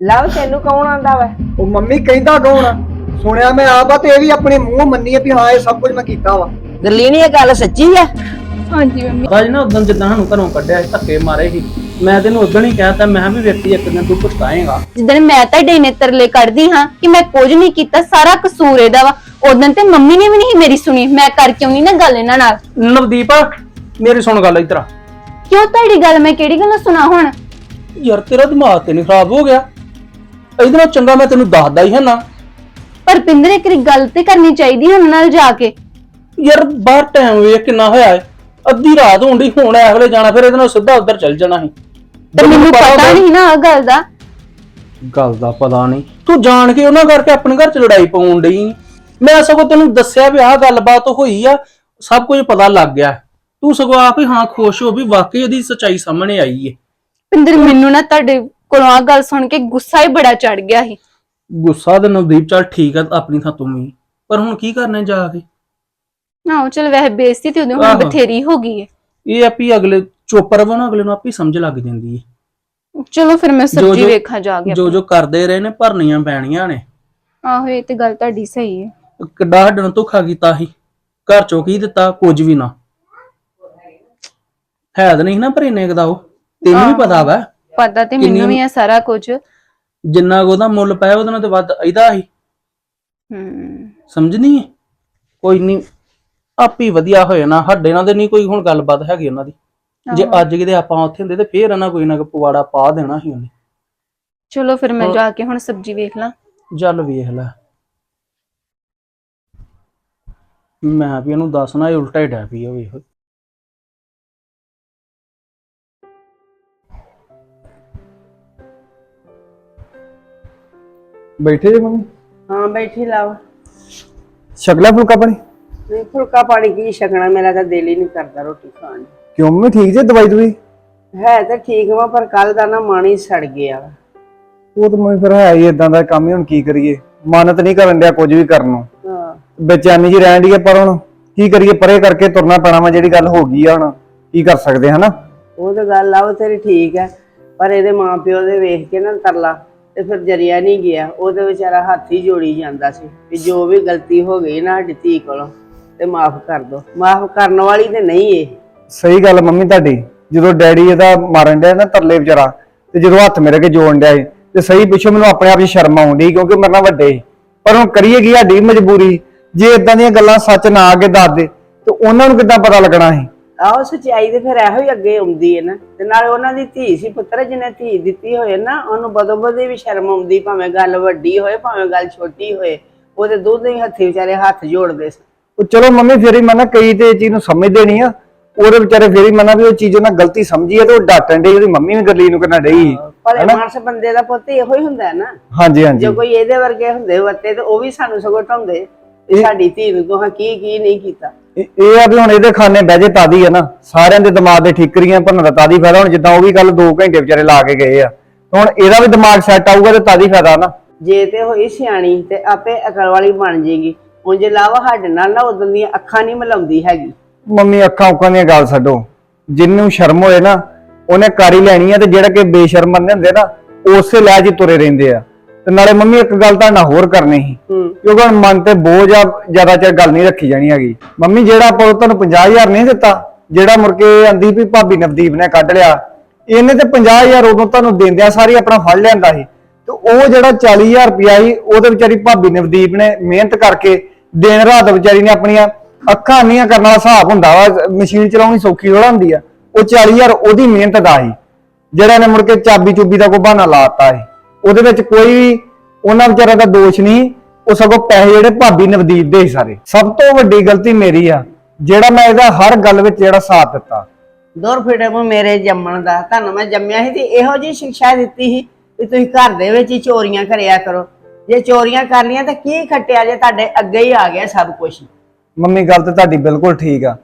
ਲਵ ਤੈਨੂੰ ਕੌਣ ਆਂਦਾ ਵਾ? ਉਹ ਮੰਮੀ ਕਹਿੰਦਾ ਕੌਣ ਆ? ਸੁਣਿਆ ਮੈਂ ਆਪ ਆ ਤੇ ਇਹ ਵੀ ਆਪਣੇ ਮੂੰਹ ਮੰਨੀ ਆ ਵੀ ਹਾਂ ਇਹ ਸਭ ਕੁਝ ਮੈਂ ਕੀਤਾ ਵਾ। ਗਰਲੀਨ ਇਹ ਗੱਲ ਸੱਚੀ ਆ? ਹਾਂਜੀ ਮੰਮੀ। ਅੱਜ ਨਾ ਉਦੋਂ ਜਿੱਦਾਂ ਸਾਨੂੰ ਘਰੋਂ ਕੱਢਿਆ ਸੀ ਧੱਕੇ ਮਾਰੇ ਸੀ। ਮੈਂ ਤੈਨੂੰ ਉਦੋਂ ਹੀ ਕਹਿਤਾ ਮੈਂ ਕਿਹਾ ਵੀ ਵੇਖੀ ਇੱਕ ਦਿਨ ਤੂੰ ਪਛਤਾਏਗਾ। ਜਿੱਦਣ ਮੈਂ ਤੁਹਾਡੇ ਨੇ ਤਰਲੇ ਕੱਢਦੀ ਹਾਂ ਕਿ ਮੈਂ ਕੁਝ ਨਹੀਂ ਕੀਤਾ ਸਾਰਾ ਕਸੂਰ ਇਹਦਾ ਵਾ। ਉਦੋਂ ਤੇ ਮੰਮੀ ਨੇ ਵੀ ਨਹੀਂ ਮੇਰੀ ਸੁਣੀ ਮੈਂ ਕਰ ਕਿਉਂ ਨਹੀਂ ਨਾ ਗੱਲ ਇਹਨਾਂ ਨਾਲ? ਨਵਦੀਪ ਮੇਰੀ ਸੁਣ ਗੱਲ ਇਤਰਾ ਕਿਉਂ ਤੁਹਾਡੀ ਗੱਲ ਮੈਂ ਕਿਹੜੀ ਗੱਲ ਸੁਣਾ ਹੁਣ? ਯਾਰ ਤੇਰਾ ਦਿਮਾਗ ਤੇ ਨਹੀਂ ਖਰਾਬ ਹੋ ਗਿਆ। ਇਹਦੇ ਨਾਲ ਚੰਗਾ ਮੈਂ ਤੈਨੂੰ ਦੱਸਦਾ ਹੀ ਹੈ ਨਾ। ਪਰ ਪਿੰਦਰ ਇੱਕ ਵਾਰੀ ਗੱਲ ਤੇ ਕਰਨੀ ਚਾਹੀਦੀ ਉਹਨਾਂ ਨਾਲ ਜਾ ਕੇ। ਯਾਰ ਬਾਹਰ ਟਾਈਮ ਵੇਖ ਕਿੰਨਾ ਹੋਇਆ ਹੈ। ਅੱਧੀ ਰਾਤ ਹੋਣ ਡਈ ਹੁਣ ਐ ਵੇਲੇ ਜਾਣਾ ਫਿਰ ਇਹਦੇ ਨਾਲ ਸਿੱਧਾ ਉੱਧਰ ਚੱਲ ਜਾਣਾ ਸੀ। ਤੇ ਮੈਨੂੰ ਪਤਾ ਨਹੀਂ ਨਾ ਆ ਗੱਲ ਦਾ। ਗੱਲ ਦਾ ਪਤਾ ਨਹੀਂ। ਤੂੰ ਜਾਣ ਕੇ ਉਹਨਾਂ ਕਰਕੇ ਆਪਣੇ ਘਰ ਚ ਲੜਾਈ ਪਾਉਣ ਡਈ। ਮੈਂ ਸਗੋਂ ਤੈਨੂੰ ਦੱਸਿਆ ਵੀ ਆਹ ਗੱਲਬਾਤ ਹੋਈ ਆ ਸਭ ਕੁਝ ਪਤਾ ਲੱਗ ਗਿਆ। ਤੂੰ ਸਗੋਂ ਆਪ ਹੀ ਹਾਂ ਖੁਸ਼ ਹੋ ਵੀ ਵਾਕਈ ਉਹਦੀ ਸੱਚਾਈ ਸਾਹਮਣੇ ਆਈ ਏ। ਪਿੰਦਰ ਮੈਨੂੰ ਨਾ ਤੁਹਾਡੇ ਕੋਲੋਂ ਆ ਗੱਲ ਸੁਣ ਕੇ ਗੁੱਸਾ ਹੀ ਬੜਾ ਚੜ ਗਿਆ ਸੀ। ਗੁੱਸਾ ਤੇ ਨਵਦੀਪ ਚੱਲ ਠੀਕ ਆ ਆਪਣੀ ਥਾਂ ਤੂੰ ਵੀ। ਪਰ ਹੁਣ ਕੀ ਕਰਨਾ ਜਾ ਕੇ? ਨਾ ਚਲ ਵੈਸੇ ਬੇਇੱਜ਼ਤੀ ਤੇ ਉਹਦੇ ਹੁਣ ਆਹੋ। ਬਥੇਰੀ ਹੋ ਗਈ ਹੈ। ਇਹ ਆਪੀ ਅਗਲੇ ਚੁੱਪ ਰਵੋ ਨਾ ਅਗਲੇ ਨੂੰ ਆਪੀ ਸਮਝ ਲੱਗ ਜਾਂਦੀ ਏ ਚਲੋ ਫਿਰ ਮੈਂ ਜੋ- ਸਬਜ਼ੀ ਜੋ- ਵੇਖਾਂ ਜਾ ਕੇ ਜੋ ਜੋ ਕਰਦੇ ਰਹੇ ਨੇ ਭਰਨੀਆਂ ਪੈਣੀਆਂ ਨੇ। ਆਹੋ ਇਹ ਤੇ ਗੱਲ ਤੁਹਾਡੀ ਸਹੀ ਹੈ। ਕਿੱਡਾ ਹੱਡਣ ਧੋਖਾ ਕੀਤਾ ਸੀ। ਘਰ ਚੋਂ ਕੀ ਦਿੱਤਾ ਕੁਝ ਵੀ ਨਾ। ਹੈ ਤਾਂ ਨਹੀਂ ਨਾ ਪਰ ਇੰਨੇ ਕੁ ਦਾ ਉਹ ਤੈਨੂੰ ਵੀ ਪਤਾ ਵਾ। ਪਤਾ ਤੇ ਕਿੰਨੀ- ਮੈਨੂੰ ਵੀ ਆ ਸਾਰਾ ਕੁਝ ਜਿੰਨਾ ਕੁ ਉਹਦਾ ਮੁੱਲ ਪਾਇਆ ਉਹਦੇ ਨਾਲ ਤੇ ਵੱਧ ਇਹਦਾ ਸੀ। ਹੂੰ। ਸਮਝਦੀ ਹੈ ਕੋਈ ਨਹੀਂ ਆਪੀ ਵਧੀਆ ਹੋਏ ਨਾ ਸਾਡੇ ਨਾਲ ਤੇ ਨਹੀਂ ਕੋਈ ਹੁਣ ਗੱਲਬਾਤ ਹੈਗੀ ਉਹਨਾਂ ਦੀ। ਜੇ ਅੱਜ ਕਿਤੇ ਆਪਾਂ ਉੱਥੇ ਹੁੰਦੇ ਤੇ ਫੇਰ ਇਹਨਾਂ ਕੋਈ ਨਾ ਕੋਈ ਪਵਾੜਾ ਪਾ ਦੇਣਾ ਸੀ ਉਹਨੇ। ਚਲੋ ਫਿਰ ਮੈਂ ਹਾਂ। ਜਾ ਕੇ ਹੁਣ ਸਬਜ਼ੀ ਵੇਖ ਲਾਂ। ਚੱਲ ਵੇਖ ਲੈ। ਮੈਂ ਵੀ ਇਹਨੂੰ ਦੱਸਣਾ ਇਹ ਉਲਟਾ ਹੀ ਡੈ ਪਈ ਆ ਵੇਖ। ਬੈਠੇ ਜੇ ਮੰਮੀ? ਹਾਂ ਬੈਠੀ ਲਵ ਸ਼ਕਲਾ ਫੁਲਕਾ ਪਾਣੀ। ਨਹੀਂ ਫੁਲਕਾ ਪਾਣੀ ਕੀ ਛਕਣਾ ਮੇਰਾ ਤਾਂ ਦਿਲ ਹੀ ਨਹੀਂ ਕਰਦਾ ਰੋਟੀ ਖਾਣ ਨੂੰ। ਕਿਉਂ ਮੰਮੀ ਠੀਕ ਜੇ ਦਵਾਈ ਦਵਾਈ? ਹੈ ਤਾਂ ਠੀਕ ਵਾ ਪਰ ਕੱਲ ਦਾ ਨਾ ਮਨ ਹੀ ਸੜ ਗਿਆ। ਉਹ ਤਾਂ ਮੰਮੀ ਫਿਰ ਹੈ ਹੀ ਇਦਾਂ ਦਾ ਕੰਮ ਹੀ ਹੁਣ ਕੀ ਕਰੀਏ? ਮਨ ਤਾਂ ਨਹੀਂ ਕਰਨ ਡਿਆ ਕੁਝ ਵੀ ਕਰਨ ਨੂੰ। ਹਾਂ। ਬੇਚੈਨੀ ਜੀ ਰਹਿਣ ਦੀ ਪਰ ਹੁਣ ਕੀ ਕਰੀਏ ਪਰੇ ਕਰਕੇ ਤੁਰਨਾ ਪੈਣਾ ਵਾ ਜਿਹੜੀ ਗੱਲ ਹੋ ਗਈ ਆ ਹੁਣ। ਕੀ ਕਰ ਸਕਦੇ ਹਨਾ? ਉਹ ਤਾਂ ਗੱਲ ਆ ਉਹ ਤੇਰੀ ਠੀਕ ਹੈ ਪਰ ਇਹਦੇ ਮਾਪਿਓ ਦੇ ਵੇਖ ਕੇ ਨਾ ਤਰਲਾ। ਤੇ ਫਿਰ ਜਰਿਆ ਨਹੀਂ ਗਿਆ। ਉਹ ਵਿਚਾਰਾ ਹੱਥ ਹੀ ਜੋੜੀ ਜਾਂਦਾ ਸੀ ਵੀ ਜੋ ਵੀ ਗਲਤੀ ਹੋ ਗਈ ਨਾ ਸਾਡੀ ਧੀ ਕੋਲੋਂ ਤੇ ਮਾਫ ਕਰ ਦੋ। ਮਾਫ ਕਰਨ ਵਾਲੀ ਤੇ ਨਹੀਂ ਇਹ। ਸਹੀ ਗੱਲ ਮੰਮੀ ਤੁਹਾਡੀ। ਜਦੋਂ ਡੈਡੀ ਇਹਦਾ ਮਾਰਨ ਡਿਆ ਨਾ ਤਰਲੇ ਵਿਚਾਰਾ ਤੇ ਜਦੋਂ ਹੱਥ ਮੇਰੇ ਕੇ ਜੋੜਨ ਡਿਆ ਸੀ, ਤੇ ਸਹੀ ਪਿੱਛੋਂ ਮੈਨੂੰ ਆਪਣੇ ਆਪ 'ਚ ਸ਼ਰਮ ਆਉਂਦੀ ਕਿਉਂਕਿ ਮੇਰੇ ਨਾਲ ਵੱਡੇ ਸੀ। ਪਰ ਹੁਣ ਕਰੀਏ ਕੀ ਸਾਡੀ ਮਜਬੂਰੀ? ਜੇ ਇਦਾਂ ਦੀਆਂ ਗੱਲਾਂ ਸੱਚ ਨਾ ਅੱਗੇ ਦੱਸ ਦੇ ਤੇ ਉਹਨਾਂ ਨੂੰ ਕਿੱਦਾਂ ਪਤਾ ਲੱਗਣਾ ਸੀ? ਆਹੋ ਸਚਾਈ ਤੇ ਫਿਰ ਇਹੋ ਹੀ ਅੱਗੇ ਆਉਂਦੀ ਹੈ ਨਾ। ਤੇ ਨਾਲੇ ਉਹਨਾਂ ਦੀ ਧੀ ਸੀ ਪੁੱਤਰ ਜਿਹਨੇ ਧੀ ਦਿੱਤੀ ਹੋਏ ਨਾ ਉਹਨੂੰ ਬਦੋ ਬਦੀ ਵੀ ਸ਼ਰਮ ਆਉਂਦੀ ਭਾਵੇਂ ਗੱਲ ਵੱਡੀ ਹੋਏ ਭਾਵੇਂ ਗੱਲ ਛੋਟੀ ਹੋਏ ਉਹਦੇ ਦੋਨੇ ਹੱਥੀ ਵਿਚਾਰੇ ਹੱਥ ਜੋੜਦੇ ਸੀ ਉਹ ਚਲੋ ਮੰਮੀ ਫੇਰ ਹੀ ਮਨਾ ਕਈ ਤੇ ਇਹ ਚੀਜ਼ ਨੂੰ ਸਮਝਦੇ ਨਹੀਂ ਆ। ਉਹਦੇ ਵਿਚਾਰੇ ਫੇਰ ਹੀ ਮਨਾ ਵੀ ਉਹ ਚੀਜ਼ ਉਹਨਾਂ ਗਲਤੀ ਸਮਝੀ ਹੈ ਤੇ ਉਹ ਡਾਟਣ ਡਈ ਉਹਦੀ ਮੰਮੀ ਵੀ ਗਰਲੀ ਨੂੰ ਕਰਨਾ ਡਈ। ਪਰ ਇਹ ਮਾਨਸ ਬੰਦੇ ਦਾ ਪੁੱਤ ਇਹੋ ਹੀ ਹੁੰਦਾ ਹੈ ਨਾ। ਹਾਂਜੀ ਹਾਂਜੀ। ਜੇ ਕੋਈ ਇਹਦੇ ਵਰਗੇ ਹੁੰਦੇ ਵੱਤੇ ਤੇ ਉਹ ਵੀ ਸਾਨੂੰ ਸਗੋਂ ਢਾਉਂਦੇ ਸਾਡੀ ਧੀ ਨੂੰ ਤੁਹਾਂ ਕੀ ਕੀ ਨਹੀਂ ਕੀਤਾ। ਇਹ ਇਹ ਆ ਵੀ ਹੁਣ ਇਹਦੇ ਖਾਨੇ ਬਹਿ ਜੇ ਤਾਦੀ ਹੈ ਨਾ ਸਾਰਿਆਂ ਦੇ ਦਿਮਾਗ ਦੇ ਠੀਕਰੀਆਂ ਭੰਨਣ ਦਾ ਤਾਦੀ ਫਾਇਦਾ ਹੁਣ ਜਿੱਦਾਂ ਉਹ ਵੀ ਕੱਲ 2 ਘੰਟੇ ਵਿਚਾਰੇ ਲਾ ਕੇ ਗਏ ਆ। ਹੁਣ ਇਹਦਾ ਵੀ ਦਿਮਾਗ ਸੈੱਟ ਆਊਗਾ ਤੇ ਤਾਦੀ ਫਾਇਦਾ ਨਾ। ਜੇ ਤੇ ਹੋਈ ਸਿਆਣੀ ਤੇ ਆਪੇ ਅਕਲ ਵਾਲੀ ਬਣ ਜੇਗੀ ਉਂਝ ਲਾਵਾ ਸਾਡੇ ਨਾਲ ਨਾ ਉਦੋਂ ਦੀਆਂ ਅੱਖਾਂ ਨਹੀਂ ਮਿਲਾਉਂਦੀ ਹੈਗੀ। ਮੰਮੀ ਅੱਖਾਂ ਉੱਕਾਂ ਦੀਆਂ ਗੱਲ ਛੱਡੋ। ਜਿੰਨੂੰ ਸ਼ਰਮ ਹੋਏ ਨਾ ਉਹਨੇ ਕਰ ਹੀ ਲੈਣੀ ਆ ਤੇ ਜਿਹੜਾ ਕਿ ਬੇਸ਼ਰਮ ਬੰਦੇ ਹੁੰਦੇ ਨਾ ਉਸੇ ਲੈ ਜੀ ਤੁਰੇ ਰਹਿੰਦੇ ਆ। ਤੇ ਨਾਲੇ ਮੰਮੀ ਇੱਕ ਗੱਲ ਤਾਂ ਨਾ ਹੋਰ ਕਰਨੀ ਸੀ। ਕਿਉਂਕਿ ਹੁਣ ਮਨ ਤੇ ਬੋਝ ਆ ਜ਼ਿਆਦਾ ਚਿਰ ਗੱਲ ਨਹੀਂ ਰੱਖੀ ਜਾਣੀ ਹੈਗੀ। ਮੰਮੀ ਜਿਹੜਾ ਆਪਾਂ ਉਹ ਤੁਹਾਨੂੰ 50000 ਨਹੀਂ ਦਿੱਤਾ ਜਿਹੜਾ ਮੁੜ ਕੇ ਆਂਦੀ ਵੀ ਭਾਬੀ ਨਵਦੀਪ ਨੇ ਕੱਢ ਲਿਆ ਇਹਨੇ ਤੇ 50000 ਉਦੋਂ ਤੁਹਾਨੂੰ ਦਿੰਦਿਆਂ ਸਾਰੀ ਆਪਣਾ ਫੜ ਲਿਆਂਦਾ ਸੀ। ਤੇ ਉਹ ਜਿਹੜਾ 40000 ਰੁਪਇਆ ਸੀ ਉਹਦੇ ਵਿਚਾਰੀ ਭਾਬੀ ਨਵਦੀਪ ਨੇ ਮਿਹਨਤ ਕਰਕੇ ਦਿਨ ਰਾਤ ਵਿਚਾਰੀ ਨੇ ਆਪਣੀਆਂ ਅੱਖਾਂ ਨਹੀਂ ਕਰਨ ਵਾਲਾ ਹਿਸਾਬ ਹੁੰਦਾ ਵਾ ਮਸ਼ੀਨ ਚਲਾਉਣੀ ਸੌਖੀ ਥੋੜਾ ਹੁੰਦੀ ਆ। ਉਹ 40000 ਉਹਦੀ ਮਿਹਨਤ ਦਾ ਸੀ ਜਿਹੜਾ ਨੇ ਮੁੜ ਕੇ ਚਾਬੀ ਚੁੱਬੀ ਦਾ ਕੋਈ ਬਹਾਨਾ ਲਾਤਾ ਸੀ। ਉਹਦੇ ਵਿੱਚ ਕੋਈ ਵੀ ਉਹਨਾਂ ਵਿਚਾਰਿਆਂ ਦਾ ਦੋਸ਼ ਨਹੀਂ ਉਹ ਸਗੋਂ ਪੈਸੇ ਜਿਹੜੇ ਭਾਬੀ ਨਵਦੀਪ ਦੇ ਸੀ ਸਾਰੇ। ਸਭ ਤੋਂ ਵੱਡੀ ਗਲਤੀ ਮੇਰੀ ਆ ਜਿਹੜਾ ਮੈਂ ਇਹਦਾ ਹਰ ਗੱਲ ਵਿੱਚ ਜਿਹੜਾ ਸਾਥ ਦਿੱਤਾ। ਦੌਰ ਫਿੜੇ ਕੋ ਮੇਰੇ ਜੰਮਣ ਦਾ ਤੁਹਾਨੂੰ ਮੈਂ ਜੰਮਿਆ ਸੀ ਤੇ ਇਹੋ ਜੀ ਸਿੱਖਿਆ ਦਿੱਤੀ ਸੀ ਕਿ ਤੁਸੀਂ ਘਰ ਦੇ ਵਿੱਚ ਹੀ ਚੋਰੀਆਂ ਕਰਿਆ ਕਰੋ। ਜੇ ਚੋਰੀਆਂ ਕਰ ਲੀਆਂ ਤਾਂ ਕੀ ਖੱਟਿਆ ਜੇ ਤੁਹਾਡੇ ਅੱਗੇ ਹੀ ਆ ਗਿਆ ਸਭ ਕੁਝ ਮੰਮੀ ਗੱਲ ਤੇ ਤੁਹਾਡੀ ਬਿਲਕੁਲ ਠੀਕ ਆ।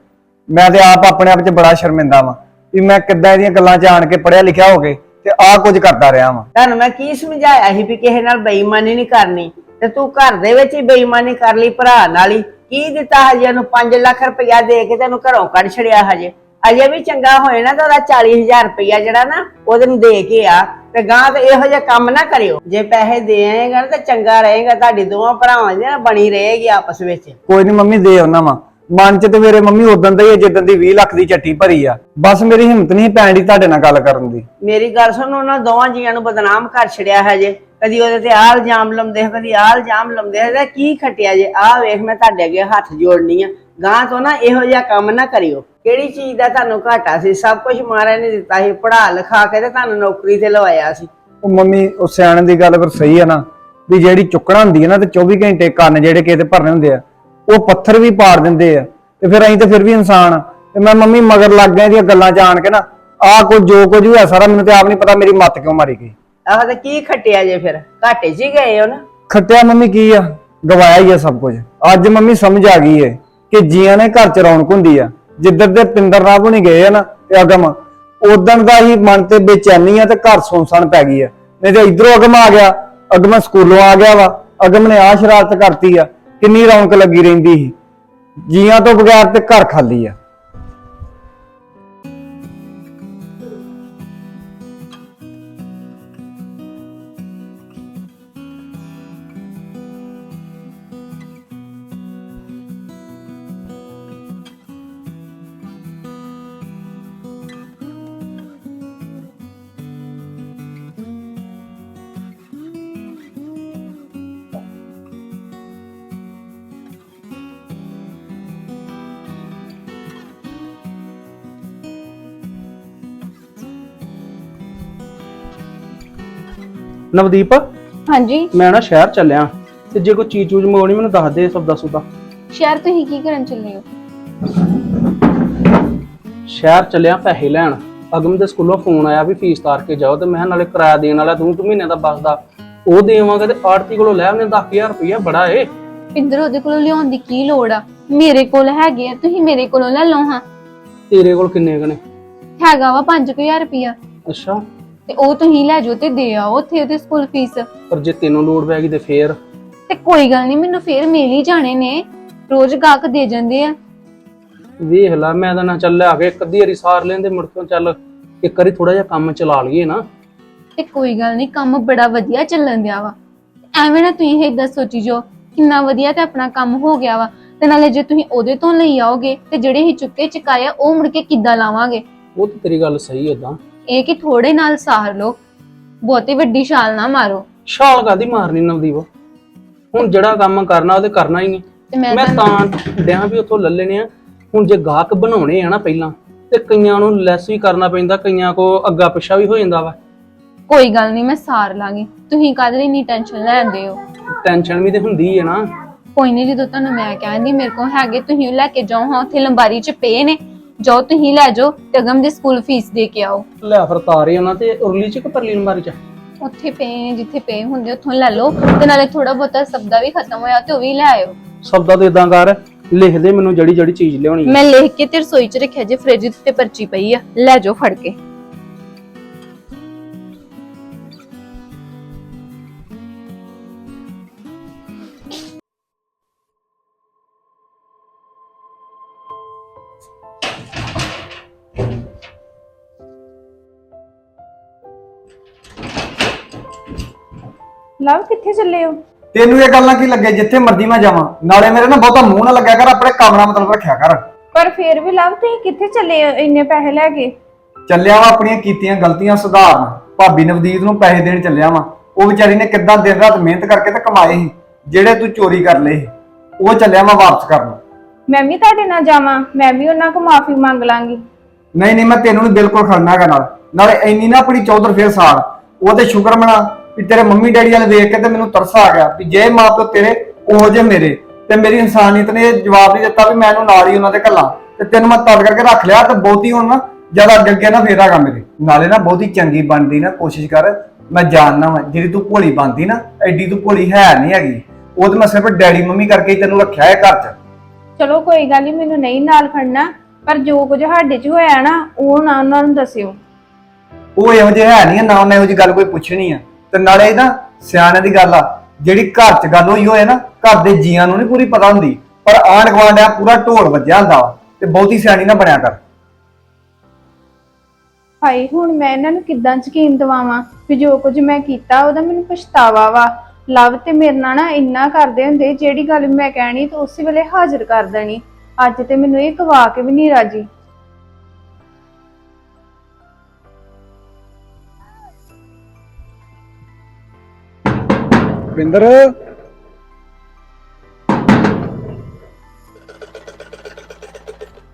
ਮੈਂ ਤੇ ਆਪ ਆਪਣੇ ਆਪ 'ਚ ਬੜਾ ਸ਼ਰਮਿੰਦਾ ਵਾਂ ਵੀ ਮੈਂ ਕਿੱਦਾਂ ਇਹਦੀਆਂ ਗੱਲਾਂ 'ਚ ਆਣ ਕੇ ਪੜਿਆ ਲਿਖਿਆ ਹੋ ਕੇ ਤੇ ਆਹ ਕੁਝ ਕਰਦਾ ਰਿਹਾ ਵਾਂ। ਤੁਹਾਨੂੰ ਮੈਂ ਕੀ ਸਮਝਾਇਆ ਸੀ ਵੀ ਕਿਸੇ ਨਾਲ ਬੇਈਮਾਨੀ ਨਹੀਂ ਕਰਨੀ? ਤੇ ਤੂੰ ਘਰ ਦੇ ਵਿੱਚ ਹੀ ਬੇਈਮਾਨੀ ਕਰ ਲਈ ਭਰਾ ਨਾਲ ਹੀ। ਕੀ ਦਿੱਤਾ ਹਜੇ ਉਹਨੂੰ? 5 ਲੱਖ ਰੁਪਇਆ ਦੇ ਕੇ ਤੈਨੂੰ ਘਰੋਂ ਕੱਢ ਛੜਿਆ ਹਜੇ। ਅਜੇ ਵੀ ਚੰਗਾ ਹੋਏ ਨਾ ਤਾਂ ਉਹਦਾ 40000 ਰੁਪਇਆ ਜਿਹੜਾ ਨਾ ਉਹਦੇ ਨੂੰ ਦੇ ਕੇ ਆ। ਤੇ ਗਾਂ ਤੇ ਇਹੋ ਜਿਹਾ ਕੰਮ ਨਾ ਕਰਿਓ। ਜੇ ਪੈਸੇ ਦੇ ਆਏਗਾ ਨਾ ਤਾਂ ਚੰਗਾ ਰਹੇਗਾ। ਤੁਹਾਡੀ ਦੋਵਾਂ ਭਰਾਵਾਂ ਦੀ ਨਾ ਬਣੀ ਰਹੇਗੀ ਆਪਸ ਵਿੱਚ। ਕੋਈ ਨਹੀਂ ਮੰਮੀ ਦੇ ਆਉਣਾ ਵਾ। ਮਨ ਚ ਤੇ ਮੇਰੇ ਮੰਮੀ ਉਦੋਂ ਦਾ ਹੀ ਹੈ ਜਿੱਦਣ ਦੀ 20 ਲੱਖ ਦੀ ਚੱਟੀ ਭਰੀ ਆ। ਬਸ ਮੇਰੀ ਹਿੰਮਤ ਨਹੀਂ ਪੈਣ ਦੀ ਤੁਹਾਡੇ ਨਾਲ ਗੱਲ ਕਰਨ ਦੀ। ਮੇਰੀ ਗੱਲ ਸੁਣ ਉਹਨਾਂ ਦੋਵਾਂ ਜੀਆਂ ਨੂੰ ਬਦਨਾਮ ਕਰ ਛੜਿਆ ਹੈ ਜੇ। ਕਦੀ ਉਹਦੇ ਤੇ ਆਹ ਇਲਜ਼ਾਮ ਲਾਉਂਦੇ ਆ, ਕਦੀ ਆਹ ਇਲਜ਼ਾਮ ਲਾਉਂਦੇ ਆ ਇਹਦਾ ਕੀ ਖਟਿਆ ਜੇ? ਆਹ ਵੇਖ ਮੈਂ ਤੁਹਾਡੇ ਅੱਗੇ ਹੱਥ ਜੋੜਨੀ ਆ। ਗਾਂ ਤੋਂ ਨਾ ਇਹੋ ਜਿਹਾ ਕੰਮ ਨਾ ਕਰਿਓ। ਕਿਹੜੀ ਚੀਜ਼ ਦਾ ਤੁਹਾਨੂੰ ਘਾਟਾ ਸੀ? ਸਭ ਕੁਝ ਮਾਰਿਆ ਨੇ ਦਿੱਤਾ ਸੀ ਪੜਾ ਲਿਖਾ ਕੇ ਤੇ ਤੁਹਾਨੂੰ ਨੌਕਰੀ ਤੇ ਲਵਾਇਆ ਸੀ। ਉਹ ਮੰਮੀ ਉਹ ਸਿਆਣੇ ਦੀ ਗੱਲ ਫਿਰ ਸਹੀ ਆ ਨਾ ਵੀ ਜਿਹੜੀ ਚੁੱਕਣਾ ਹੁੰਦੀ ਹੈ ਨਾ ਤੇ 24 ਘੰਟੇ ਕੰਨ ਜਿਹੜੇ ਕਿਸੇ ਤੇ ਭਰਨੇ ਹੁੰਦੇ ਆ ਉਹ ਪੱਥਰ ਵੀ ਪਾੜ ਦਿੰਦੇ ਆ। ਤੇ ਫਿਰ ਅਸੀਂ ਤੇ ਫਿਰ ਵੀ ਇਨਸਾਨ ਆ। ਤੇ ਮੈਂ ਮੰਮੀ ਮਗਰ ਲੱਗ ਗਿਆ ਇਹਦੀਆਂ ਗੱਲਾਂ ਜਾਣ ਕੇ ਨਾ ਆਹ ਕੁਝ ਜੋ ਕੁਝ ਵੀ ਆ ਸਾਰਾ ਮੈਨੂੰ ਤੇ ਆਪ ਨਹੀਂ ਪਤਾ ਮੇਰੀ ਮੱਤ ਕਿਉਂ ਮਾਰੀ ਗਈ। ਆਹ ਤੇ ਕੀ ਖਟਿਆ ਜੇ ਫਿਰ? ਘਾਟੇ 'ਚ ਹੀ ਗਏ ਹੋ ਨਾ। ਖੱਟਿਆ ਮੰਮੀ ਕੀ ਆ? ਗਵਾਇਆ ਹੀ ਆ ਸਭ ਕੁਝ। ਅੱਜ ਮੰਮੀ ਸਮਝ ਆ ਗਈ ਏ ਕਿ ਜੀਆਂ ਨੇ ਘਰ ਚ ਰੌਣਕ ਹੁੰਦੀ ਆ। ਜਿੱਧਰ ਦੇ ਪਿੰਦਰ ਰਾਹ ਬਣੀ ਗਏ ਆ ਨਾ ਤੇ ਅਗਮ ਉਦਣ ਦਾ ਹੀ ਮਨ ਤੇ ਬੇਚੈਨੀ ਆ ਤੇ ਘਰ ਸੁਨਸਾਨ ਪੈ ਗਈ ਆ। ਨਹੀਂ ਤੇ ਇਧਰੋਂ ਅਗਮ ਆ ਗਿਆ ਅਗਮ ਸਕੂਲੋਂ ਆ ਗਿਆ ਵਾ ਅਗਮ ਨੇ ਆ ਸ਼ਰਾਰਤ ਕਰਤੀ ਆ। ਕਿੰਨੀ ਰੌਣਕ ਲੱਗੀ ਰਹਿੰਦੀ ਸੀ। ਜੀਆਂ ਤੋਂ ਬਗੈਰ ਤੇ ਘਰ ਖਾਲੀ ਆ। ਨਵਦੀਪ ਹਾਂਜੀ। ਮੈਂ ਨਾ ਸ਼ਹਿਰ ਚੱਲਿਆ ਤੇ ਜੇ ਕੋਈ ਚੀਜ਼ ਚੂਜ਼ ਮੰਗਾਉਣੀ ਮੈਨੂੰ ਦੱਸ ਦੇ ਸੌਦਾ ਸੁਦਾ ਸ਼ਹਿਰ ਤੁਸੀਂ ਕੀ ਕਰਨ ਚੱਲੇ ਹੋ? ਸ਼ਹਿਰ ਚੱਲਿਆ ਪੈਸੇ ਲੈਣ। ਅਗਮ ਦੇ ਸਕੂਲੋਂ ਫੋਨ ਆਇਆ ਵੀ ਫੀਸ ਤਾਰ ਕੇ ਜਾਓ ਤੇ ਮੈਂ ਕਿਹਾ ਨਾਲੇ ਕਿਰਾਇਆ ਦੇਣ ਵਾਲਾ ਤੂੰ ਤੂੰ ਮਹੀਨੇ ਦਾ ਬਸਦਾ ਉਹ ਦੇਵਾਂਗੇ ਤੇ ਆੜਤੀ ਕੋਲੋਂ ਲੈ ਆਉਂਦੇ 10000 ਰੁਪਇਆ ਬੜਾ ਏ। ਪਿੰਦਰ ਉਹਦੇ ਕੋਲੋਂ ਲਿਆਉਣ ਦੀ ਕੀ ਲੋੜ ਆ? ਮੇਰੇ ਕੋਲ ਹੈਗੇ ਆ ਤੁਸੀਂ ਮੇਰੇ ਕੋਲੋਂ ਲੈ ਲਓ ਹਾਂ। ਤੇਰੇ ਕੋਲ ਕਿੰਨੇ ਕਨੇ ਹੈਗਾ ਵਾ 5000 ਰੁਪਇਆ ਅੱਛਾ। ਤੇ ਉਹ ਤੁਸੀਂ ਲੈ ਜਾਓ ਤੇ ਦੇ ਆਓ ਉੱਥੇ ਉਹਦੇ ਸਕੂਲ ਫੀਸ ਪਰ ਜੇ ਤੈਨੂੰ ਲੋੜ ਪੈ ਗਈ ਤੇ ਫੇਰ? ਤੇ ਕੋਈ ਗੱਲ ਨਹੀਂ ਮੈਨੂੰ ਫੇਰ ਮਿਲ ਹੀ ਜਾਣੇ ਨੇ। ਰੋਜ਼ ਗਾਹਕ ਦੇ ਜਾਂਦੇ ਆ। ਵੇਖ ਲੈ ਮੈਂ ਤਾਂ ਨਾ ਚੱਲ ਲਿਆ ਕੇ ਇੱਕ ਅੱਧੀ ਵਾਰੀ ਸਾਰ ਲੈਂਦੇ ਮੁੜ ਕੇ ਚੱਲ ਇੱਕ ਵਾਰੀ ਥੋੜਾ ਜਿਹਾ ਕੰਮ ਚਲਾ ਲਈਏ ਨਾ। ਤੇ ਕੋਈ ਗੱਲ ਨਹੀਂ ਕੰਮ ਬੜਾ ਵਧੀਆ ਚੱਲਣ ਦਿਆ ਵਾ। ਐਵੇਂ ਨਾ ਤੁਸੀਂ ਏਦਾਂ ਸੋਚੀ ਜੋ ਕਿੰਨਾ ਵਧੀਆ ਤੇ ਆਪਣਾ ਕੰਮ ਹੋ ਗਿਆ ਵਾ। ਤੇ ਨਾਲੇ ਜੇ ਤੁਸੀਂ ਉਹਦੇ ਤੋਂ ਲਈ ਆਓਗੇ ਤੇ ਜਿਹੜੇ ਹੀ ਚੁੱਕੇ ਚਕਾਇਆ ਉਹ ਮੁੜ ਕੇ ਕਿੱਦਾਂ ਲਾਵਾਂਗੇ? ਉਹ ਤੇ ਤੇਰੀ ਗੱਲ ਸਹੀ ਏਦਾਂ। ਇਹ ਕਿ ਥੋੜੇ ਨਾਲ ਸਾਰ ਲੋ ਬਹੁਤੀ ਵੱਡੀ ਛਾਲ ਨਾ ਮਾਰੋ। ਛਾਲ ਕਾਦੀ ਮਾਰਨੀ ਨਵਦੀਪ? ਹੁਣ ਜਿਹੜਾ ਕੰਮ ਕਰਨਾ ਉਹ ਤੇ ਕਰਨਾ ਹੀ ਨਹੀਂ ਤੇ ਮੈਂ ਮੈਂ ਤਾਂ ਡਿਆਂ ਵੀ ਉੱਥੋਂ ਲੈ ਲੈਣੇ ਆ। ਹੁਣ ਜੇ ਗਾਹਕ ਬਣਾਉਣੇ ਆ ਨਾ ਪਹਿਲਾਂ ਤੇ ਕਈਆਂ ਨੂੰ ਲੈਸ ਵੀ ਕਰਨਾ ਪੈਂਦਾ ਕਈਆਂ ਕੋ ਅੱਗਾ ਪਿੱਛਾ ਵੀ ਹੋ ਜਾਂਦਾ ਵਾ। ਕੋਈ ਗੱਲ ਨਹੀਂ ਮੈਂ ਸਾਰ ਲਾਂਗੀ। ਤੁਸੀਂ ਕਾਹਦੇ ਲਈ ਇੰਨੀ ਟੈਨਸ਼ਨ ਲੈਂਦੇ ਹੋ? ਟੈਨਸ਼ਨ ਵੀ ਤੇ ਹੁੰਦੀ ਹੈ ਨਾ। ਕੋਈ ਨਹੀਂ ਜਦੋਂ ਤੁਹਾਨੂੰ ਮੈਂ ਕਹਿੰਦੀ ਮੇਰੇ ਕੋਲ ਹੈਗੇ ਤੁਸੀਂ ਲੈ ਕੇ ਜਾਓ। ਹਾਂ ਉੱਥੇ ਲੰਬਾਰੀ 'ਚ ਪਏ ਨੇ। ਜਾਓ ਤੁਸੀਂ ਲੈ ਜਾਓ ਤੇ ਅਗਮ ਦੀ ਸਕੂਲ ਫੀਸ ਦੇ ਕੇ ਆਓ। ਲੈ ਫਿਰ ਤਾਰੇ ਉਹਨਾਂ ਤੇ ਉਰਲੀ ਚ ਕਿ ਪਰਲੀ ਨੰਬਰ ਚ? ਉੱਥੇ ਪਏ ਨੇ ਜਿੱਥੇ ਪਏ ਹੁੰਦੇ ਉੱਥੋਂ ਲੈ ਲਓ ਤੇ ਨਾਲੇ ਥੋੜਾ ਬਹੁਤਾ ਸਬਦਾ ਵੀ ਖਤਮ ਹੋਇਆ ਤੇ ਉਹ ਵੀ ਲੈ ਆਇਓ। ਸਬਦਾ ਤੇ ਇਦਾਂ ਕਰ ਲਿਖ ਦੇ ਮੈਨੂੰ ਜਿਹੜੀ ਜਿਹੜੀ ਚੀਜ਼ ਲਿਆਉਣੀ। ਮੈਂ ਲਿਖ ਕੇ ਤੇ ਰਸੋਈ 'ਚ ਰੱਖਿਆ ਜੇ ਫ੍ਰਿਜ ਤੇ ਪਰਚੀ ਪਈ ਆ। ਲੈ ਜਾਓ ਫੜ ਕੇ। ਲਵ ਕਿੱਥੇ ਚੱਲੇ ਹੋ? ਤੈਨੂੰ ਇਹ ਗੱਲਾਂ ਕੀ ਲੱਗੇ ਜਿੱਥੇ ਮਰਜ਼ੀ ਮੈਂ ਜਾਵਾਂ। ਨਾਲੇ ਮੇਰੇ ਨਾਲ ਬਹੁਤਾ ਮੂੰਹ ਨਾ ਲੱਗਿਆ ਕਰ ਆਪਣੇ ਕੰਮ ਨਾਲ ਮਤਲਬ ਰੱਖਿਆ ਕਰ। ਪਰ ਫੇਰ ਵੀ ਲਵ ਤੁਸੀਂ ਕਿੱਥੇ ਚੱਲੇ ਹੋ ਇੰਨੇ ਪੈਸੇ ਲੈ ਕੇ? ਚੱਲਿਆ ਵਾ ਆਪਣੀਆਂ ਕੀਤੀਆਂ ਗਲਤੀਆਂ ਸੁਧਾਰਨ। ਭਾਬੀ ਨਵਦੀਪ ਨੂੰ ਪੈਸੇ ਦੇਣ ਚੱਲਿਆ ਵਾ। ਉਹ ਵਿਚਾਰੀ ਨੇ ਕਿੱਦਾਂ ਦਿਨ ਰਾਤ ਮਿਹਨਤ ਕਰਕੇ ਤੇ ਕਮਾਏ ਸੀ ਜਿਹੜੇ ਤੂੰ ਚੋਰੀ ਕਰ ਲਏ ਸੀ। ਉਹ ਚੱਲਿਆ ਮੈਂ ਵਾਪਸ ਕਰਨ। ਮੈਂ ਵੀ ਤੁਹਾਡੇ ਨਾਲ ਜਾਵਾਂ ਮੈਂ ਵੀ ਉਹਨਾਂ ਕੋਲ ਮਾਫੀ ਮੰਗ ਲਾਂਗੀ। ਨਹੀਂ ਨਹੀਂ ਮੈਂ ਤੈਨੂੰ ਨਹੀਂ ਬਿਲਕੁਲ ਖੜਨਾ ਹੈਗਾ ਨਾਲ। ਨਾਲੇ ਇੰਨੀ ਨਾ ਆਪਣੀ ਚੌਧਰ ਫੇਰ ਸਾਲ ਉਹ ਤੇ ਸ਼ੁਕਰ ਮਨਾ। ਵੀ ਤੇਰੇ ਮੰਮੀ ਡੈਡੀ ਵਾਲੇ ਵੇਖ ਕੇ ਤੇ ਮੈਨੂੰ ਤਰਸ ਆ ਗਿਆ ਵੀ ਜੇ ਮਾਂ ਪਿਓ ਤੇਰੇ ਉਹੋ ਜਿਹੇ ਮੇਰੇ ਤੇ ਮੇਰੀ ਇਨਸਾਨੀਅਤ ਨੇ ਜਵਾਬ ਨਹੀਂ ਦਿੱਤਾ ਵੀ ਮੈਂ ਇਹਨੂੰ ਨਾਲ ਹੀ ਉਹਨਾਂ ਦੇ ਘੱਲਾਂ ਤੇ ਤੈਨੂੰ ਮੈਂ ਤਦ ਕਰਕੇ ਰੱਖ ਲਿਆ ਤੇ ਬਹੁਤੀ ਹੁਣ ਨਾ ਜ਼ਿਆਦਾ ਅੱਗੇ ਅੱਗੇ ਨਾ ਫੇਰ ਹੈਗਾ ਮੇਰੇ। ਨਾਲੇ ਨਾ ਬਹੁਤੀ ਚੰਗੀ ਬਣਦੀ ਨਾ ਕੋਸ਼ਿਸ਼ ਕਰ ਮੈਂ ਜਾਣਨਾ ਵਾ ਜਿਹੜੀ ਤੂੰ ਭੋਲੀ ਬਣਦੀ ਨਾ ਐਡੀ ਤੂੰ ਭੋਲੀ ਹੈ ਨਹੀਂ ਹੈਗੀ। ਉਹ ਤੇ ਮੈਂ ਸਿਰਫ ਡੈਡੀ ਮੰਮੀ ਕਰਕੇ ਹੀ ਤੈਨੂੰ ਰੱਖਿਆ ਹੈ ਘਰ 'ਚ। ਚਲੋ ਕੋਈ ਗੱਲ ਨਹੀਂ ਮੈਨੂੰ ਨਹੀਂ ਨਾਲ ਖੜਨਾ ਪਰ ਜੋ ਕੁਝ ਸਾਡੇ 'ਚ ਹੋਇਆ ਨਾ ਉਹ ਨਾ ਉਹਨਾਂ ਨੂੰ ਦੱਸਿਓ। ਉਹ ਇਹੋ ਜਿਹੇ ਹੈ ਨਹੀਂ ਨਾ ਉਹਨੇ ਇਹੋ ਜਿਹੀ ਗੱਲ ਕੋਈ ਪੁੱਛਣੀ ਆ। ਤੇ ਨਾਲੇ ਨਾ ਸਿਆਣੇ ਦੀ ਗੱਲ ਆ, ਜਿਹੜੀ ਘਰ 'ਚ ਗੱਲ ਹੋਈ ਹੋਏ ਨਾ, ਘਰ ਦੇ ਜੀਆਂ ਨੂੰ ਨਹੀਂ ਪੂਰੀ ਪਤਾ ਹੁੰਦੀ, ਪਰ ਆਂਢ ਗੁਆਂਢ ਆ, ਪੂਰਾ ਢੋਲ ਵੱਜਿਆ ਹੁੰਦਾ ਵਾ, ਤੇ ਬਹੁਤੀ ਸਿਆਣੀ ਨਾ ਬਣਿਆ ਕਰ। ਹਾਏ, ਹੁਣ ਮੈਂ ਇਹਨਾਂ ਨੂੰ ਕਿੱਦਾਂ ਯਕੀਨ ਦਿਵਾਵਾਂ ਵੀ ਜੋ ਕੁਝ ਮੈਂ ਕੀਤਾ, ਉਹਦਾ ਮੈਨੂੰ ਪਛਤਾਵਾ ਵਾ। ਲਵ ਤੇ ਮੇਰੇ ਨਾਲ ਨਾ ਇੰਨਾ ਕਰਦੇ ਹੁੰਦੇ, ਜਿਹੜੀ ਗੱਲ ਮੈਂ ਕਹਿਣੀ ਤੇ ਉਸੇ ਵੇਲੇ ਹਾਜ਼ਰ ਕਰ ਦੇਣੀ। ਅੱਜ ਤੇ ਮੈਨੂੰ ਇਹ ਕਵਾ ਕੇ ਵੀ ਨਹੀਂ ਰਾਜੀ। ਵਿੰਦਰ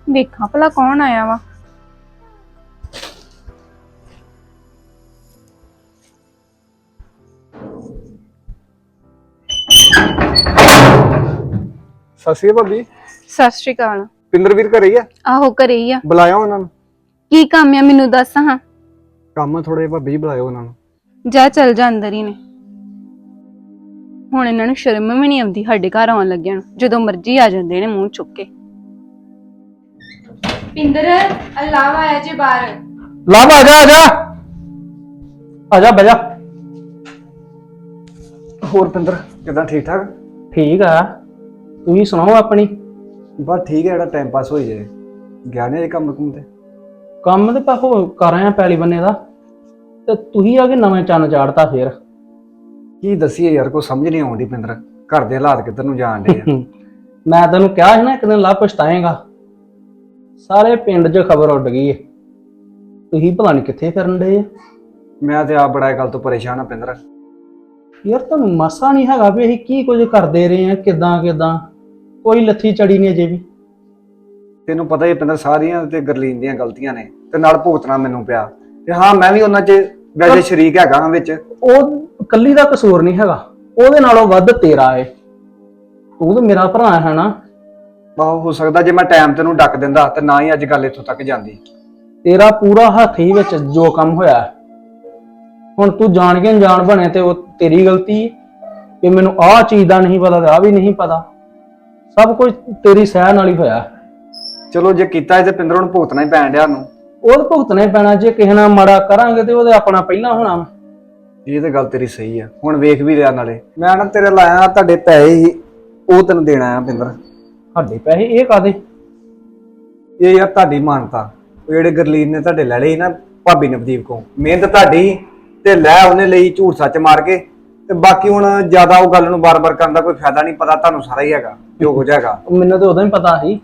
ਵੇਖਾਂ ਭਲਾ ਕੌਣ ਆਇਆ ਵਾ। ਅਕਾਲ ਭਾਬੀ। ਸਤਿ ਸ਼੍ਰੀ ਅਕਾਲ। ਪਿੰਦਰ ਵੀਰ ਘਰੇ ਹੀ ਆ? ਆਹੋ ਘਰੇ ਹੀ ਆ। ਬੁਲਾਇਆ ਉਹਨਾਂ ਨੂੰ? ਕੀ ਕੰਮ ਆ ਮੈਨੂੰ ਦੱਸ ਹਾਂ। ਕੰਮ ਥੋੜੇ ਭਾਬੀ ਬੁਲਾਇਓ ਉਹਨਾਂ ਨੂੰ। ਜਾ ਚੱਲ ਜਾ ਅੰਦਰ ਹੀ ਨੇ। ਹੁਣ ਇਹਨਾਂ ਨੂੰ ਸ਼ਰਮ ਵੀ ਨਹੀਂ ਆਉਂਦੀ ਸਾਡੇ ਘਰ ਆਉਣ ਲੱਗਿਆ ਨੂੰ ਜਦੋਂ ਮਰਜ਼ੀ ਆ ਜਾਂਦੇ ਨੇ ਮੂੰਹ ਚੁੱਕ ਕੇ। ਪਿੰਦਰ ਅਲਾਵਾ ਆਇਆ ਜੇ ਬਾਹਰ। ਲਵ ਆ ਜਾ ਆ ਜਾ। ਆ ਜਾ ਬਜਾ ਹੋਰ ਪਿੰਦਰ ਕਿਦਾਂ ਠੀਕ ਠਾਕ? ਠੀਕ ਆ। ਤੁਸੀਂ ਸੁਣਾਓ ਆਪਣੀ? ਬਸ ਠੀਕ ਹੈ ਜਿਹੜਾ ਟਾਈਮ ਪਾਸ ਹੋਈ ਜਾਏ। ਗਿਆ ਨੇ ਇਹ ਕੰਮ ਕੁਮ ਤੇ? ਕੰਮ ਤੇ ਪਾ ਹੋ ਕਰ ਆਇਆ ਪੈਲੀ ਬੰਨੇ ਦਾ। ਤੇ ਤੁਸੀਂ ਆ ਕੇ ਨਵੇਂ ਚੰਨ ਚਾੜਤਾ ਫੇਰ। ਕੀ ਦਸੀਏ ਯਾਰ ਕੋਈ ਸਮਝ ਨਹੀਂ ਆਉਂਦੀ ਪਿੰਦਰ। ਘਰ ਦੇ ਹਾਲਾਤ ਕਿੱਧਰ ਨੂੰ ਜਾਣ ਡੇ ਆ? ਮੈਂ ਤੈਨੂੰ ਕਿਹਾ ਸੀ ਨਾ ਇੱਕ ਦਿਨ ਲਾ ਪਛਤਾਏਗਾ। ਸਾਰੇ ਪਿੰਡ 'ਚ ਖਬਰ ਉੱਡ ਗਈ ਏ। ਤੁਸੀਂ ਪਤਾ ਨਹੀਂ ਕਿੱਥੇ ਫਿਰਨ ਦੇ ਆ ਮੈਂ ਤੇ ਆਪ ਬੜਾ ਇਹ ਗੱਲ ਤੋਂ ਪਰੇਸ਼ਾਨ ਆ ਪਿੰਦਰ। ਯਾਰ ਤੁਹਾਨੂੰ ਮਸਾ ਨਹੀਂ ਹੈਗਾ ਵੀ ਅਸੀਂ ਕੀ ਕੁਝ ਕਰਦੇ ਰਹੇ ਆ ਕਿਦਾਂ ਕਿਦਾਂ? ਕੋਈ ਲੱਥੀ ਚੜੀ ਨਹੀਂ ਅਜੇ ਵੀ। ਤੈਨੂੰ ਪਤਾ ਹੀ ਹੈ ਪਿੰਦਰ ਸਾਰੀਆਂ ਤੇ ਗਰਲੀਨ ਦੀਆਂ ਗਲਤੀਆਂ ਨੇ ਤੇ ਨਾਲ ਭੁਗਤਣਾ ਮੈਨੂੰ ਪਿਆ। ਤੇ ਹਾਂ ਮੈਂ ਵੀ ਉਹਨਾਂ 'ਚ ਵੈਸੇ ਸ਼ਰੀਕ ਹੈਗਾ ਹਾਂ ਵਿੱਚ। ਉਹ ਕੱਲੀ ਦਾ ਕਸੂਰ ਨਹੀਂ ਹੈਗਾ। ਉਹਦੇ ਨਾਲੋਂ ਵੱਧ ਤੇਰਾ ਏ। ਤੂੰ ਤਾਂ ਮੇਰਾ ਭਰਾ ਹੈ ਨਾ। ਆਹੋ ਹੋ ਸਕਦਾ ਜੇ ਮੈਂ ਟਾਈਮ ਤੈਨੂੰ ਡੱਕ ਦਿੰਦਾ ਤੇ ਨਾ ਹੀ ਅੱਜ ਗੱਲ ਇੱਥੋਂ ਤੱਕ ਜਾਂਦੀ। ਤੇਰਾ ਪੂਰਾ ਹੱਥ ਹੀ ਵਿੱਚ ਜੋ ਕੰਮ ਹੋਇਆ। ਹੁਣ ਤੂੰ ਜਾਣ ਕੇ ਅਣਜਾਣ ਬਣੇ ਤੇ ਉਹ ਤੇਰੀ ਗਲਤੀ ਕਿ ਮੈਨੂੰ ਆਹ ਚੀਜ਼ ਦਾ ਨਹੀਂ ਪਤਾ ਤੇ ਆਹ ਵੀ ਨਹੀਂ ਪਤਾ। ਸਭ ਕੁਝ ਤੇਰੀ ਸਹਿ ਨਾਲ ਹੀ ਹੋਇਆ। ਚਲੋ ਜੇ ਕੀਤਾ ਇਹ ਤੇ ਪਿੰਦਰ ਨੂੰ ਭੁਗਤਣਾ ਹੀ ਪੈਣ ਡਿਆ ਨੂੰ ਉਹ ਤਾਂ ਭੁਗਤਣਾ ਪੈਣਾ ਜੇ ਕਿਸੇ ਨਾਲ ਮਾੜਾ ਕਰਾਂਗੇ ਤੇ ਉਹਦੇ ਆਪਣਾ ਪਹਿਲਾਂ ਹੋਣਾ ਵਾ। ਇਹ ਤੇ ਗੱਲ ਤੇਰੀ ਸਹੀ ਆ। ਹੁਣ ਵੇਖ ਵੀ ਰਿਆ ਨਾਲੇ। ਮੈਂ ਨਾ ਤੇਰੇ ਲਾਇਆ ਤੁਹਾਡੇ ਪੈਸੇ ਹੀ ਉਹ ਤੈਨੂੰ ਦੇਣਾ ਆ ਪਿੰਦਰ ਸਾਡੇ ਪੈਸੇ ਇਹ ਕਾਦੇ ਇਹ ਯਾਰ ਤੁਹਾਡੀ ਮਾਨਤਾ। ਉਹ ਜਿਹੜੇ ਗਰਲੀਨ ਨੇ ਤੁਹਾਡੇ ਲੈ ਲਈ ਨਾ ਭਾਬੀ ਨਵਦੀਪ ਕੋ ਮਿਹਨਤ ਤੁਹਾਡੀ ਤੇ ਲੈ ਉਹਨੇ ਲਈ ਝੂਠ ਸੱਚ ਮਾਰ ਕੇ। ਤੇ ਬਾਕੀ ਹੁਣ ਜ਼ਿਆਦਾ ਉਹ ਗੱਲ ਨੂੰ ਬਾਰ-ਬਾਰ ਕਰਨ ਦਾ ਕੋਈ ਫਾਇਦਾ ਨਹੀਂ ਪਤਾ ਤੁਹਾਨੂੰ ਸਾਰਾ ਹੀ ਹੈਗਾ ਜੋ ਕੁਝ ਹੈਗਾ। ਮੈਨੂੰ ਤਾਂ ਉਦੋਂ ਹੀ ਪਤਾ ਸੀ।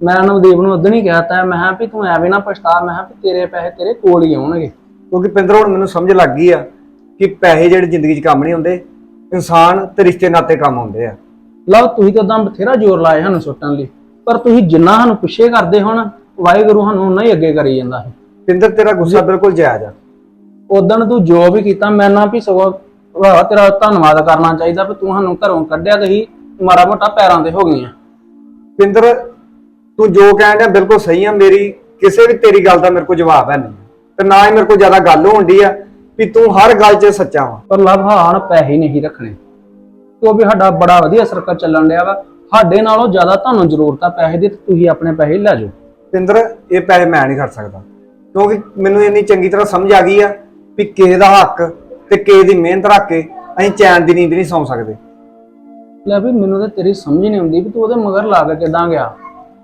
ਮੈਂ ਨਵਦੀਪ ਨੂੰ ਉਦੋਂ ਹੀ ਮੈਂ ਕਿਹਾ ਵੀ ਤੂੰ ਐਵੇਂ ਨਾ ਪਛਤਾ ਮੈਂ ਕਿਹਾ ਵੀ ਤੇਰੇ ਪੈਸੇ ਤੇਰੇ ਕੋਲ ਹੀ ਆਉਣਗੇ। ਕਿਉਂਕਿ ਪਿੰਦਰ ਹੁਣ ਮੈਨੂੰ ਸਮਝ ਲੱਗ ਗਈ ਆ ਕਿ ਪੈਸੇ ਜਿਹੜੇ ਜ਼ਿੰਦਗੀ 'ਚ ਕੰਮ ਨਹੀਂ ਹੁੰਦੇ ਇਨਸਾਨ ਤੇ ਰਿਸ਼ਤੇ ਨਾਤੇ ਕੰਮ ਹੁੰਦੇ ਆ। ਲਓ ਤੁਸੀਂ ਤਾਂ ਉਦਾਂ ਬਥੇਰਾ ਜ਼ੋਰ ਲਾਇਆ ਸਾਨੂੰ ਸੁੱਟਣ ਲਈ ਪਰ ਤੁਸੀਂ ਜਿੰਨਾ ਸਾਨੂੰ ਪਿੱਛੇ ਕਰਦੇ ਹੋ ਨਾ ਵਾਹਿਗੁਰੂ ਸਾਨੂੰ ਉਨਾ ਹੀ ਅੱਗੇ ਕਰੀ ਜਾਂਦਾ ਹੈ ਪਿੰਦਰ ਤੇਰਾ ਗੁੱਸਾ ਬਿਲਕੁਲ ਜਾਇਜ਼ ਆ। ਉਦੋਂ ਤੂੰ ਜੋ ਵੀ ਕੀਤਾ ਮੈਂ ਨਾ ਵੀ ਸਗੋਂ ਭਰਾ ਤੇਰਾ ਧੰਨਵਾਦ ਕਰਨਾ ਚਾਹੀਦਾ ਵੀ ਤੂੰ ਸਾਨੂੰ ਘਰੋਂ ਕੱਢਿਆ ਤੇ ਹੀ ਮਾੜਾ ਮੋਟਾ ਪੈਰਾਂ ਤੇ ਹੋ ਗਈਆਂ। ਪਿੰਦਰ ਤੂੰ ਜੋ ਕਹਿਣ ਡਿਆ ਬਿਲਕੁਲ ਸਹੀ ਆ ਮੇਰੀ ਕਿਸੇ ਵੀ ਤੇਰੀ ਗੱਲ ਦਾ ਮੇਰੇ ਕੋਲ ਜਵਾਬ ਹੈ ਨਹੀਂ। ਤੇ ਨਾ ਹੀ ਮੇਰੇ ਕੋਲ ਜ਼ਿਆਦਾ ਗੱਲ ਹੋਣ ਡਈ ਆ ਵੀ ਤੂੰ ਹਰ ਗੱਲ 'ਚ ਸੱਚਾ ਵਾ। ਪਰ ਲਭਾਣ ਪੈਸੇ ਨਹੀਂ ਰੱਖਣੇ। ਕਿਉਂ ਵੀ ਸਾਡਾ ਬੜਾ ਵਧੀਆ ਸਰਕਲ ਚੱਲਣ ਡਿਆ ਵਾ। ਸਾਡੇ ਨਾਲੋਂ ਜ਼ਿਆਦਾ ਤੁਹਾਨੂੰ ਜ਼ਰੂਰਤ ਆ ਪੈਸੇ ਦੀ ਤੇ ਤੁਸੀਂ ਆਪਣੇ ਪੈਸੇ ਲੈ ਜਾਓ। ਪਿੰਦਰ ਇਹ ਪੈਸੇ ਮੈਂ ਨਹੀਂ ਖਰਚ ਸਕਦਾ। ਕਿਉਂਕਿ ਮੈਨੂੰ ਇੰਨੀ ਚੰਗੀ ਤਰ੍ਹਾਂ ਸਮਝ ਆ ਗਈ ਆ ਵੀ ਕਿਸੇ ਦਾ ਹੱਕ ਤੇ ਕਿਸੇ ਦੀ ਮਿਹਨਤ ਰੱਖ ਕੇ ਅਸੀਂ ਚੈਨ ਦੀ ਨੀਂਦ ਨਹੀਂ ਸੌਂ ਸਕਦੇ। ਲੈ ਵੀ ਮੈਨੂੰ ਤਾਂ ਤੇਰੀ ਸਮਝ ਨਹੀਂ ਆਉਂਦੀ ਵੀ ਤੂੰ ਉਹਦੇ ਮਗਰ ਲਾ ਕੇ ਕਿਦਾਂ ਗਿਆ।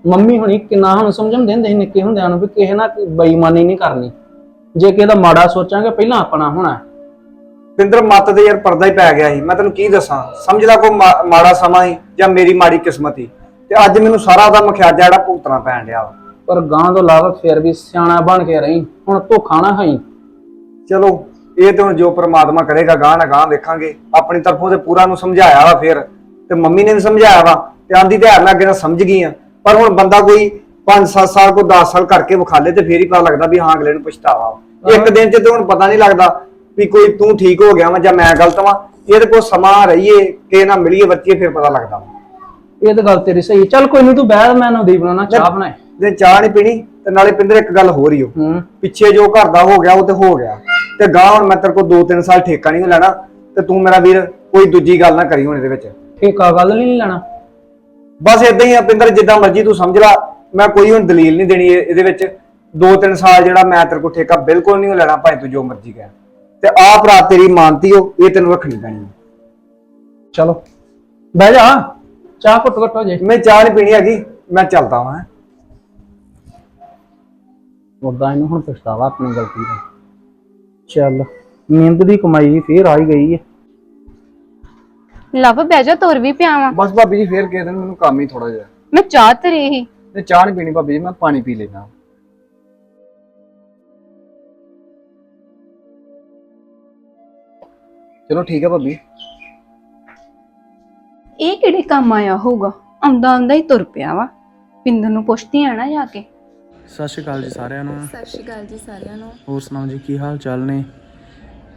ਮੰਮੀ ਹੁਣੀ ਕਿੰਨਾ ਸਾਨੂੰ ਸਮਝਣ ਦਿੰਦੇ ਸੀ ਨਿੱਕੇ ਹੁੰਦਿਆਂ ਨੂੰ ਵੀ ਕਿਸੇ ਨਾਲ ਕੋਈ ਬੇਈਮਾਨੀ ਨਹੀਂ ਕਰਨੀ। ਜੇ ਕਿਸੇ ਦਾ ਮਾੜਾ ਸੋਚਾਂਗੇ ਪਹਿਲਾਂ ਆਪਣਾ ਹੋਣਾ। ਪਿੰਦਰ ਮੱਤ ਦੇ ਯਾਰ ਪਰਦਾ ਹੀ ਪੈ ਗਿਆ ਸੀ। ਮੈਂ ਤੈਨੂੰ ਕੀ ਦੱਸਾਂ? ਸਮਝ ਲੈ ਕੋ ਮਾੜਾ ਸਮਾਂ ਸੀ ਜਾਂ ਮੇਰੀ ਮਾੜੀ ਕਿਸਮਤ ਸੀ। ਤੇ ਅੱਜ ਮੈਨੂੰ ਸਾਰਾ ਉਹਦਾ ਮਖਿਆਜਾ ਜਿਹੜਾ ਭੁਗਤਣਾ ਪੈਣ ਡਿਆ ਵਾ। ਪਰ ਗਾਂ ਤੋਂ ਇਲਾਵਾ ਫਿਰ ਵੀ ਸਿਆਣਾ ਬਣ ਕੇ ਰਹੀ। ਹੁਣ ਧੋਖਾ ਨਾ ਖਾਈ। ਚਲੋ ਇਹ ਤੇ ਹੁਣ ਜੋ ਪ੍ਰਮਾਤਮਾ ਕਰੇਗਾ ਗਾਂ ਨਾ ਗਾਂ ਵੇਖਾਂਗੇ। ਆਪਣੀ ਤਰਫੋਂ ਤੇ ਪੂਰਾ ਨੂੰ ਸਮਝਾਇਆ ਵਾ ਫਿਰ। ਤੇ ਮੰਮੀ ਨੇ ਵੀ ਸਮਝਾਇਆ ਵਾ। ਤੇ ਆਂਦੀ ਤੇ ਮੈਂ ਅੱਗੇ ਨਾਲ ਸਮਝ ਗਈ ਆ। ਪਰ ਹੁਣ ਬੰਦਾ ਕੋਈ 5-7 ਸਾਲ ਕੋ 10 ਸਾਲ ਕਰਕੇ ਵਿਖਾਲੇ ਤੇ ਫੇਰ ਹੀ ਪਤਾ ਲੱਗਦਾ ਵੀ ਹਾਂ ਅਗਲੇ ਨੂੰ ਪਛਤਾਵਾ। ਇੱਕ ਦਿਨ ਚ ਤੇ ਹੁਣ ਪਤਾ ਨਹੀਂ ਲੱਗਦਾ ਵੀ ਕੋਈ ਤੂੰ ਠੀਕ ਹੋ ਗਿਆ ਵਾ ਜਾਂ ਮੈਂ ਗਲਤ ਵਾਂ। ਇਹਦੇ ਕੋਲ ਸਮਾਂ ਰਹੀਏ ਕਿ ਨਾ ਮਿਲੀਏ ਵਰਤੀਏ ਫਿਰ ਪਤਾ ਲੱਗਦਾ। ਇਹ ਤਾਂ ਗੱਲ ਤੇਰੀ ਸਹੀ ਚੱਲ ਕੋਈ ਨਹੀਂ ਤੂੰ ਬਹਿ ਮੈਂ ਨਵਦੀਪ ਨਾ ਚਾਹ ਬਣਾਏ ਜੇ ਚਾਹ ਨਹੀਂ ਪੀਣੀ ਤੇ ਨਾਲੇ ਪਿੰਦਰ ਇੱਕ ਗੱਲ ਹੀ ਹੋ ਹੂੰ। ਪਿੱਛੇ ਜੋ ਘਰ ਦਾ ਹੋ ਗਿਆ ਉਹ ਤੇ ਹੋ ਗਿਆ। ਤੇ ਗਾਂ ਹੁਣ ਮੈਂ ਤੇਰੇ ਕੋਲ 2-3 ਸਾਲ ਠੇਕਾ ਨਹੀਂ ਲੈਣਾ ਤੇ ਤੂੰ ਮੇਰਾ ਵੀਰ ਕੋਈ ਦੂਜੀ ਗੱਲ ਨਾ ਕਰੀ ਹੁਣ ਇਹਦੇ ਵਿੱਚ। ਠੇਕਾ ਗੱਲ ਨਹੀਂ ਲੈਣਾ। ਬਸ ਇਦਾਂ ਹੀ ਆ ਪਿੰਦਰ, ਜਿੱਦਾਂ ਮਰਜ਼ੀ ਤੂੰ ਸਮਝ ਲੈ। ਮੈਂ ਕੋਈ ਹੁਣ ਦਲੀਲ ਨਹੀਂ ਦੇਣੀ ਇਹ- ਇਹਦੇ ਵਿੱਚ। 2-3 ਸਾਲ ਜਿਹੜਾ ਮੈਂ ਤੇਰੇ ਕੋਲ ਠੇਕਾ ਬਿਲਕੁਲ ਨਹੀਂ ਲੈਣਾ ਭਾਵੇਂ ਤੂੰ ਜੋ ਮਰਜ਼ੀ ਕਹਿ। ਤੇ ਆਹ ਭਰਾ ਤੇਰੀ ਮਾਨਤੀ ਹੋ ਇਹ ਤੈਨੂੰ ਰੱਖਣੀ ਪੈਣੀ ਹੈ। ਚਲੋ। ਬਹਿ ਜਾ। ਚਾਹ ਘੁੱਟ ਘੁੱਟ ਹੋ ਜੇ। ਮੈਂ ਚਾਹ ਨਹੀਂ ਪੀਣੀ ਹੈਗੀ। ਮੈਂ ਚੱਲਦਾ ਹਾਂ ਉਦਾਂ ਇਹਨੂੰ ਹੁਣ ਪਛਤਾਵਾ ਆਪਣੀ ਗਲਤੀ ਦਾ। ਚੱਲ, ਮਿਹਨਤ ਦੀ ਕਮਾਈ ਫੇਰ ਆ ਹੀ ਗਈ ਹੈ ਲਵ ਬਹਿ ਜਾ ਤੁਰ ਵੀ ਪਿਆ ਵਾਂ। ਬਸ ਭਾਬੀ ਜੀ ਫੇਰ ਕਿਸੇ ਦਿਨ ਮੈਨੂੰ ਕੰਮ ਹੀ ਥੋੜਾ ਜਿਹਾ। ਮੈਂ ਚਾਹ ਤਰੀ ਹੀ ਤੇ ਚਾਹ ਨਹੀਂ ਪੀਣੀ ਭਾਬੀ ਜੀ ਮੈਂ ਪਾਣੀ ਪੀ ਲੈਣਾ ਚਲੋ ਠੀਕ ਹੈ ਭਾਬੀ। ਇਹ ਕਿਹੜੇ ਕੰਮ ਆਇਆ ਹੋਊਗਾ? ਆਉਂਦਾ ਆਉਂਦਾ ਹੀ ਤੁਰ ਪਿਆ ਵਾ। ਪਿੰਦਰ ਨੂੰ ਪੁੱਛਦੀ ਆ ਨਾ ਜਾ ਕੇ। ਸਤਿ ਸ਼੍ਰੀ ਅਕਾਲ ਜੀ ਸਾਰਿਆਂ ਨੂੰ। ਸਤਿ ਸ਼੍ਰੀ ਅਕਾਲ ਜੀ ਸਾਰਿਆਂ ਨੂੰ। ਹੋਰ ਸੁਣਾਓ ਜੀ ਕੀ ਹਾਲ ਚਾਲ ਨੇ?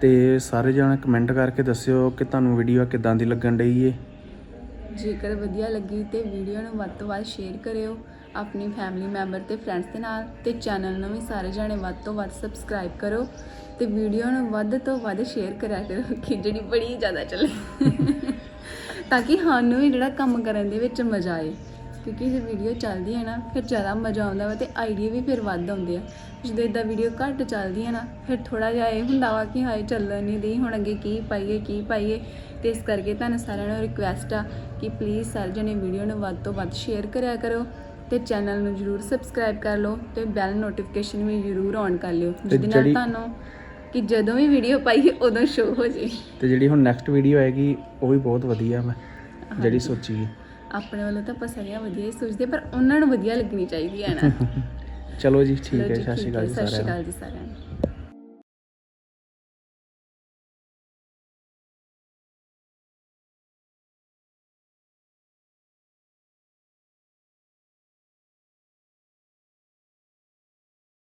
ਤੇ ਸਾਰੇ ਜਣੇ ਕਮੈਂਟ ਕਰਕੇ ਦੱਸਿਓ ਕਿ ਤੁਹਾਨੂੰ ਵੀਡੀਓ ਕਿੱਦਾਂ ਦੀ ਲੱਗਣ ਡਈ ਏ। ਜੇਕਰ ਵਧੀਆ ਲੱਗੀ ਤੇ ਵੀਡੀਓ ਨੂੰ ਵੱਧ ਤੋਂ ਵੱਧ ਸ਼ੇਅਰ ਕਰਿਓ ਆਪਣੀ ਫੈਮਿਲੀ ਮੈਂਬਰ ਤੇ ਫਰੈਂਡਸ ਦੇ ਨਾਲ ਤੇ ਚੈਨਲ ਨੂੰ ਵੀ ਸਾਰੇ ਜਣੇ ਵੱਧ ਤੋਂ ਵੱਧ ਸਬਸਕ੍ਰਾਈਬ ਕਰੋ ਤੇ ਵੀਡੀਓ ਨੂੰ ਵੱਧ ਤੋਂ ਵੱਧ ਸ਼ੇਅਰ ਕਰਿਆ ਕਰੋ ਕਿ ਜਿਹੜੀ ਬੜੀ ਜ਼ਿਆਦਾ ਚੱਲੇ। ਤਾਂ ਕਿ ਸਾਨੂੰ ਵੀ ਜਿਹੜਾ ਕੰਮ ਕਰਨ ਦੇ ਵਿੱਚ ਮਜ਼ਾ ਆਏ। ਕਿਉਂਕਿ ਜੇ ਵੀਡੀਓ ਚੱਲਦੀ ਹੈ ਨਾ ਫਿਰ ਜ਼ਿਆਦਾ ਮਜ਼ਾ ਆਉਂਦਾ ਵਾ ਤੇ ਆਈਡੀਆ ਵੀ ਫਿਰ ਵੱਧ ਆਉਂਦੇ ਆ। ਜਦੋਂ ਇਦਾਂ ਵੀਡੀਓ ਘੱਟ ਚੱਲਦੀ ਹੈ ਨਾ ਫਿਰ ਥੋੜਾ ਜਿਹਾ ਇਹ ਹੁੰਦਾ ਵਾ ਕਿ ਹਾਏ ਚੱਲਣ ਨਹੀਂ ਦੀ ਹੁਣ ਅੱਗੇ ਕੀ ਪਾਈਏ ਕੀ ਪਾਈਏ। ਤੇ ਇਸ ਕਰਕੇ ਤੁਹਾਨੂੰ ਸਾਰਿਆਂ ਨੂੰ ਰਿਕੁਐਸਟ ਆ ਕਿ ਪਲੀਜ਼ ਸਾਰੇ ਜਣੇ ਵੀਡੀਓ ਨੂੰ ਵੱਧ ਤੋਂ ਵੱਧ ਸ਼ੇਅਰ ਕਰਿਆ ਕਰੋ ਤੇ ਚੈਨਲ ਨੂੰ ਜਰੂਰ ਸਬਸਕ੍ਰਾਈਬ ਕਰ ਲਓ ਤੇ ਬੈਲ ਨੋਟੀਫਿਕੇਸ਼ਨ ਵੀ ਜਰੂਰ ਔਨ ਕਰ ਲਿਓ ਜਿਹਦੇ ਨਾਲ ਤੁਹਾਨੂੰ ਕਿ ਜਦੋਂ ਵੀ ਵੀਡੀਓ ਪਾਈਏ ਉਦੋਂ ਸ਼ੋ ਹੋ ਜੇ ਤੇ ਜਿਹੜੀ ਹੁਣ ਨੈਕਸਟ ਵੀਡੀਓ ਆਏਗੀ ਉਹ ਵੀ ਬਹੁਤ ਵਧੀਆ ਮੈਂ ਜਿਹੜੀ ਸੋਚੀ ਹੈ। ਆਪਣੇ ਵੱਲੋਂ ਤਾਂ ਆਪਾਂ ਸਾਰੀਆਂ ਵਧੀਆ ਹੀ ਸੋਚਦੇ ਪਰ ਉਹਨਾਂ ਨੂੰ ਵਧੀਆ ਲੱਗਣੀ ਚਾਹੀਦੀ ਹੈ ਨਾ। ਚਲੋ ਜੀ ਠੀਕ ਹੈ ਸਤਿ ਸ਼੍ਰੀ ਅਕਾਲ ਜੀ ਸਾਰਿਆਂ ਨੂੰ।